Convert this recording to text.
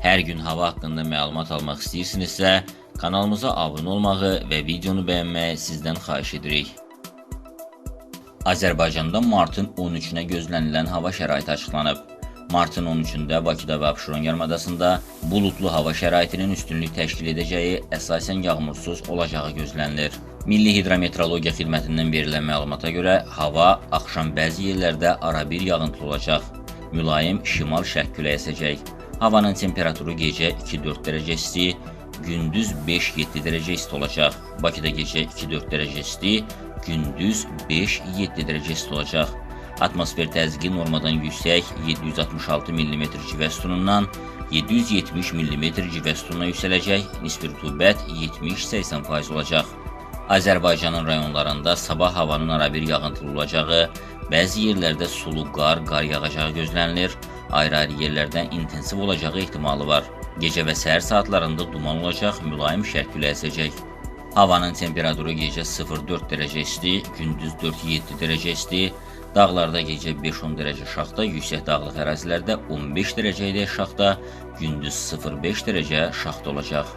Hər gün hava haqqında məlumat almaq istəyirsinizsə, kanalımıza abunə olmağı və videonu bəyənməyi sizdən xahiş edirik. Azərbaycanda martın 13-nə gözlənilən hava şəraiti açıqlanıb. Martın 13-də Bakıda və Abşeron yarımadasında buludlu hava şəraitinin üstünlük təşkil edəcəyi, əsasən yağmursuz olacağı gözlənilir. Milli Hidrometeorologiya Xidmətindən verilən məlumata görə hava axşam bəzi yerlərdə arabir yağıntılı olacaq. Mülayim şimal-şərq küləyi əsəcək. Havanın temperaturu gecə 2-4 dərəcə isti, gündüz 5-7 dərəcə isti olacaq. Bakıda gecə 2-4 dərəcə isti, gündüz 5-7 dərəcə isti olacaq. Atmosfer təzyiqi normadan yüksək 766 mm civə sütunundan 770 mm civə sütununa yüksələcək, nisbi rütubət 70-80% olacaq. Azərbaycanın rayonlarında sabah havanın arabir yağıntılı olacağı, bəzi yerlərdə sulu qar, qar yağacağı gözlənilir, ayrı-ayrı yerlərdə intensiv olacağı ehtimalı var. Gecə və səhər saatlarında duman olacaq, mülayim şərq küləyi. Havanın temperaturu gecə 0-4 dərəcə isti, gündüz 4-7 dərəcə isti, dağlarda gecə 5-10 dərəcə şaxta, yüksək dağlıq ərazilərdə 15 dərəcə ilə şaxta, gündüz 0-5 dərəcə şaxta olacaq.